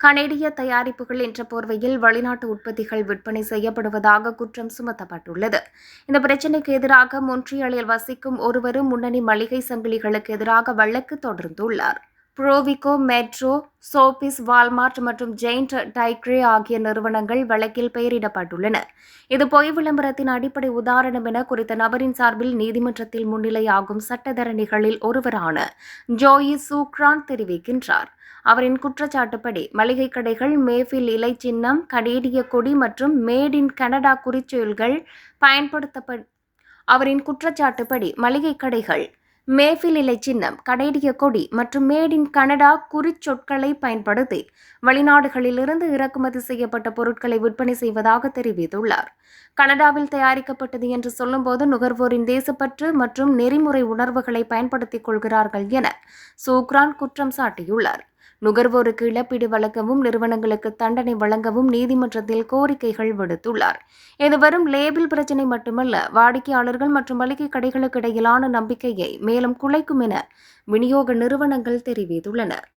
கனேடிய தயாரிப்புகள் என்ற போர்வையில் வெளிநாட்டு உற்பத்திகள் விற்பனை செய்யப்படுவதாக குற்றம் சுமத்தப்பட்டுள்ளது. இந்த பிரச்சினைக்கு எதிராக மொன்றியலில் வசிக்கும் ஒருவரும் முன்னணி மளிகை சங்கிலிகளுக்கு எதிராக வழக்கு தொடர்ந்துள்ளார். புரோவிகோ மெட்ரோ சோபிஸ் வால்மார்ட் மற்றும் ஜெயின்ட் டைக்ரே ஆகிய நிறுவனங்கள் வழக்கில் பெயரிடப்பட்டுள்ளன. இது பொய் விளம்பரத்தின் அடிப்படை உதாரணம் என குறித்த நபரின் சார்பில் நீதிமன்றத்தில் முன்னிலையாகும் சட்டத்தரணிகளில் ஒருவரான ஜோயி சூக்ரான் தெரிவிக்கின்றார். அவரின் குற்றச்சாட்டுப்படி மளிகை கடைகள் மேஃபில் இலை சின்னம் கனேடிய கொடி மற்றும் மேட் இன் கனடா குறிச்சொல்கள் பயன்படுத்தப்ப அவரின் குற்றச்சாட்டுப்படி மளிகை கடைகள் மேஃபில் இலை சின்னம் கனேடிய கொடி மற்றும் மேட் இன் கனடா குறிச்சொற்களை பயன்படுத்தி வெளிநாடுகளிலிருந்து இறக்குமதி செய்யப்பட்ட பொருட்களை விற்பனை செய்வதாக தெரிவித்துள்ளார். கனடாவில் தயாரிக்கப்பட்டது என்று சொல்லும்போது நுகர்வோரின் தேசப்பற்று மற்றும் நெறிமுறை உணர்வுகளை பயன்படுத்திக் கொள்கிறார்கள் என சூக்ரான் குற்றம் சாட்டியுள்ளார். நுகர்வோருக்கு இழப்பீடு வழங்கவும் நிறுவனங்களுக்கு தண்டனை வழங்கவும் நீதிமன்றத்தில் கோரிக்கைகள் விடுத்துள்ளார். இது வெறும் லேபிள் பிரச்சினை மட்டுமல்ல வாடிக்கையாளர்கள் மற்றும் மளிகை கடைகளுக்கு இடையிலான நம்பிக்கையை மேலும் குலைக்கும் என விநியோக நிறுவனங்கள் தெரிவித்துள்ளனர்